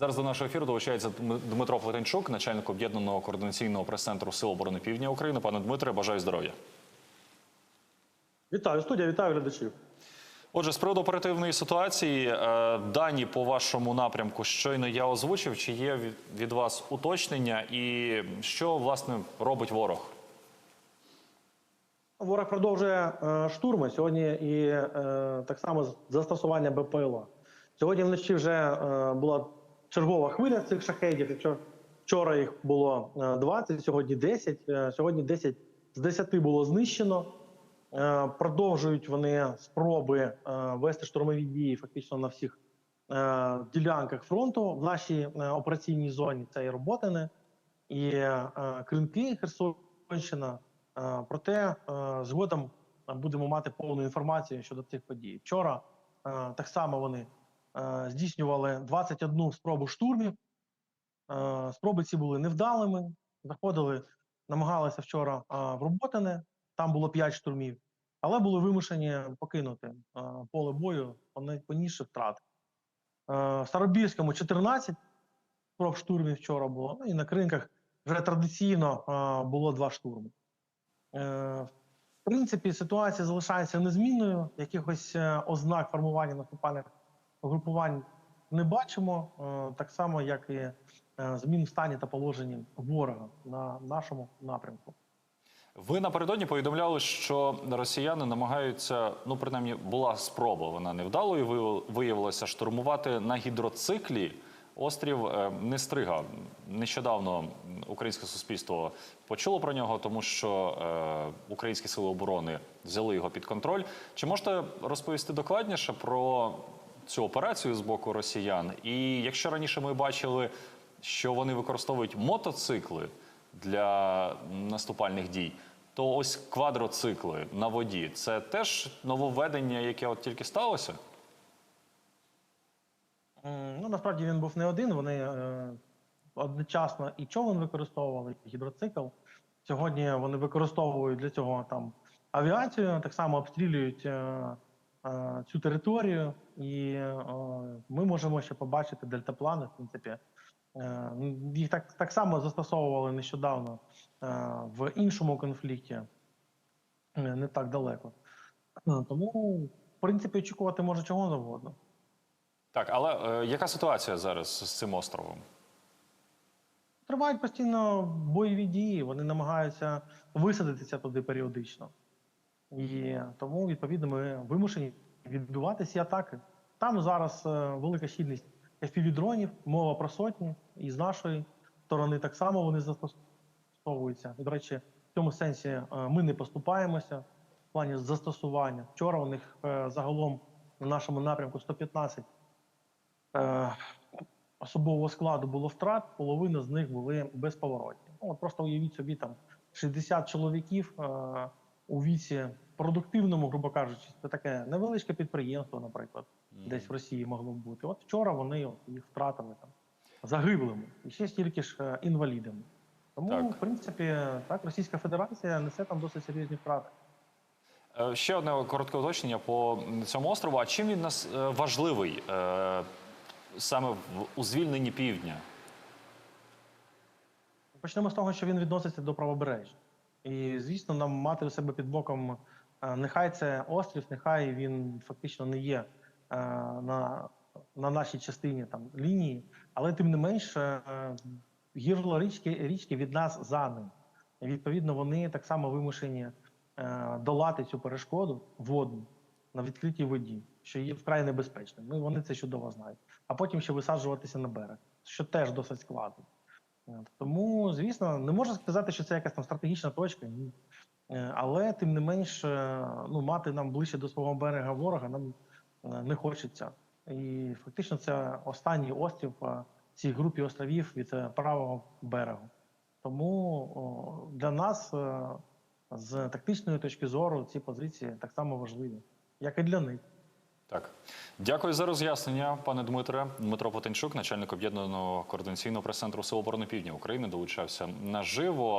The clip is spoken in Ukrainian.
Зараз до нашого ефіру долучається Дмитро Плетенчук, начальник об'єднаного координаційного прес-центру Сил оборони Півдня України. Пане Дмитре, бажаю здоров'я. Вітаю студія, вітаю глядачів. Отже, з приводу оперативної ситуації, е, дані по вашому напрямку щойно я озвучив. Чи є від- вас уточнення, і що власне робить ворог? Ворог продовжує е, штурми сьогодні і е, так само застосування БПЛА. Сьогодні вночі вже була чергова хвиля цих шахедів. Якщо вчора їх було е, 20, сьогодні 10. Е, сьогодні 10 з 10 було знищено. Е, продовжують вони спроби е, вести штурмові дії фактично на всіх е, ділянках фронту в нашій е, операційній зоні. Це і Роботине, і е, Кринки, Херсонщина. Е, Проте е, згодом будемо мати повну інформацію щодо цих подій. Вчора е, так само вони е, здійснювали 21 спробу штурмів. Е, Спроби ці були невдалими. Заходили, намагалися вчора е, в Роботине, там було 5 штурмів, але були вимушені покинути е, поле бою, понісши втрати. Е, В Старобільському 14 спроб штурмів вчора було. Ну і на кринках вже традиційно е, було два штурми. Е, В принципі, ситуація залишається незмінною. Якихось е, ознак формування наступальних угрупувань не бачимо, е, так само, як і е, змін в стані та положенні ворога на нашому напрямку. Ви напередодні повідомляли, що росіяни намагаються, ну принаймні була спроба, вона невдалою виявил- виявилася штурмувати на гідроциклі острів е, Нестрига. Нещодавно українське суспільство почуло про нього, тому що українські сили оборони взяли його під контроль. Чи можете розповісти докладніше про цю операцію з боку росіян? І якщо раніше ми бачили, що вони використовують мотоцикли для наступальних дій, то ось квадроцикли на воді це теж нововведення, яке от тільки сталося. Ну, насправді він був не один. Вони е, одночасно і човен використовували, і гідроцикл. Сьогодні вони використовують для цього там авіацію, так само обстрілюють е, цю територію, і е, ми можемо ще побачити дельтаплани, в принципі. Е, їх так, так само застосовували нещодавно е, в іншому конфлікті, е, не так далеко. Е, Тому, в принципі, очікувати може чого завгодно. Так, але е, яка ситуація зараз з цим островом? Тривають постійно бойові дії, вони намагаються висадитися туди періодично. І тому, відповідно, ми вимушені відбивати ці атаки. Там зараз е, велика щільність FPV-дронів, мова про сотні, і з нашої сторони так само вони застосовуються. До речі, в цьому сенсі е, ми не поступаємося в плані застосування. Вчора у них е, загалом на нашому напрямку 115 е, особового складу було втрат, половина з них були безповоротні. Ну, просто уявіть собі там 60 чоловіків у віці продуктивному, грубо кажучи, це таке невеличке підприємство, наприклад, десь в Росії могло б бути. От вчора вони от, їх втратили там загиблими і ще стільки ж е, інвалідами. Тому, Так. в принципі, так, Російська Федерація несе там досить серйозні втрати. Е, Ще одне коротке уточнення по цьому острову. А чим він нас е, важливий саме в, у звільненні півдня? Почнемо з того, що він відноситься до правобережжя. І, звісно, нам мати у себе під боком, е, нехай це острів, нехай він фактично не є е, на, на нашій частині там, лінії, але тим не менш, е, гірло річки, річки від нас за ним. І, відповідно, вони так само вимушені долати цю перешкоду водну на відкритій воді, що є вкрай небезпечним. Ну, і вони це чудово знають. А потім ще висаджуватися на берег, що теж досить складно. Тому, звісно, не можна сказати, що це якась там стратегічна точка, ні. Е, Але тим не менш, ну, мати нам ближче до свого берега ворога нам е, не хочеться. І фактично це останній острів е, цій групі островів від правого берегу. Тому для нас з тактичної точки зору ці позиції так само важливі, як і для них. Так, дякую за роз'яснення, пане Дмитре. Дмитро Потенчук, начальник об'єднаного координаційного прес-центру Сил оборони Півдня України, долучався наживо.